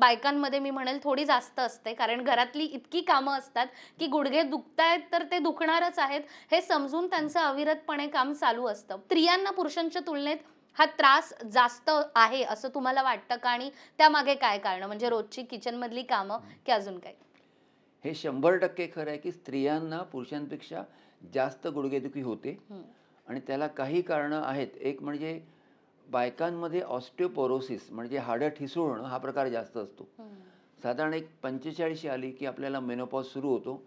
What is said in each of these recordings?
बायकांमध्ये मी म्हणेल थोडी जास्त असते कारण घरातली इतकी कामं असतात की गुडघे दुखतायत तर ते दुखणारच आहेत हे समजून त्यांचं अविरतपणे काम चालू असतं. स्त्रियांना पुरुषांच्या तुलनेत हा त्रास जास्त आहे असं तुम्हाला वाटतं का? आणि त्यामागे काय कारण? म्हणजे रोजची किचनमधली कामं की अजून काय? हे शंभर टक्के खरं आहे की स्त्रियांना पुरुषांपेक्षा जास्त गुडघेदुखी होते. आणि त्याला काही कारणं आहेत. एक म्हणजे बायकांमध्ये ऑस्टिओपोरोसिस म्हणजे हाडं ठिसूळणं हा प्रकार जास्त असतो. साधारण एक पंचेचाळीसशी आली की आपल्याला मेनोपॉज सुरू होतो.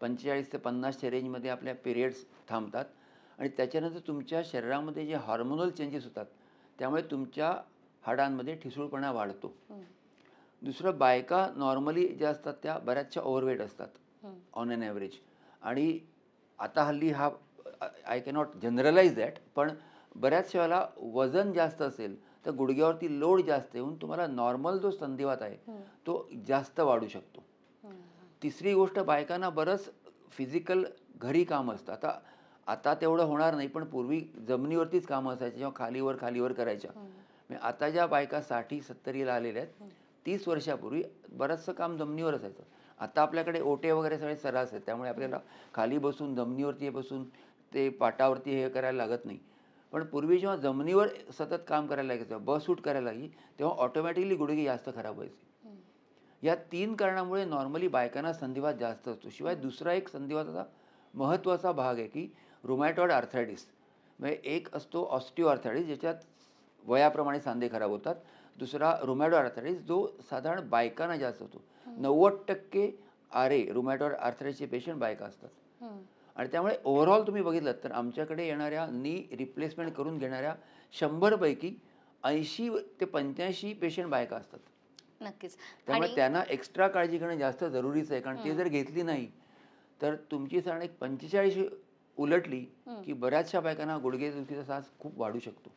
पंचेचाळीस ते पन्नासच्या रेंजमध्ये आपल्या पिरियड्स थांबतात आणि त्याच्यानंतर तुमच्या शरीरामध्ये जे हार्मोनल चेंजेस होतात त्यामुळे तुमच्या हाडांमध्ये ठिसूळपणा वाढतो. दुसरं बायका नॉर्मली ज्या असतात त्या बऱ्याचशा ओव्हरवेट असतात ऑन अन ॲव्हरेज आणि आता हल्ली हा आय कॅनॉट जनरलाइज दॅट पण बऱ्याच वेळेला वजन जास्त असेल तर गुडघ्यावरती लोड जास्त येऊन तुम्हाला नॉर्मल जो संधिवात आहे तो जास्त वाढू शकतो. तिसरी गोष्ट बायकांना बरंच फिजिकल घरी काम असतं. आता आता तेवढं होणार नाही पण पूर्वी जमिनीवरतीच कामं असायची जेव्हा खालीवर खालीवर करायच्या. आता ज्या बायका साठी सत्तरीला आलेल्या आहेत तीस वर्षापूर्वी बरंचसं काम जमिनीवर असायचं. आता आपल्याकडे ओटे वगैरे सगळे सर्रास आहेत त्यामुळे आपल्याला खाली बसून जमिनीवरती बसून ते पाटावरती हे करायला लागत नाही. पण पूर्वी जेव्हा जमिनीवर सतत काम करायला लागायचं बस सूट करायला लागली तेव्हा ऑटोमॅटिकली गुडघे जास्त खराब व्हायचे. या तीन कारणामुळे नॉर्मली बायकांना संधिवात जास्त असतो. शिवाय दुसरा एक संधिवाताचा महत्त्वाचा भाग आहे की रुमॅटॉइड आर्थरायटिस म्हणजे एक असतो ऑस्टिओ आर्थरायटिस ज्याच्यात वयाप्रमाणे सांधे खराब होतात. दुसरा रुमॅटॉइड आर्थरायटिस जो साधारण बायकांना जास्त होतो. नव्वद टक्के आरे रुमॅटॉइड आर्थरायटिसचे पेशंट बायका असतात. आणि त्यामुळे ओव्हरऑल तुम्ही बघितलं तर आमच्याकडे येणाऱ्या नी रिप्लेसमेंट करून घेणाऱ्या शंभरपैकी ऐंशी ते पंच्याऐंशी पेशंट बायका असतात. नक्कीच. त्यामुळे त्यांना एक्स्ट्रा काळजी घेणं जास्त जरुरीचं आहे कारण ते जर घेतली नाही तर तुमची साधारण एक पंचेचाळीस उलटली की बऱ्याचशा बायकांना गुडघेदुखीचा त्रास खूप वाढू शकतो.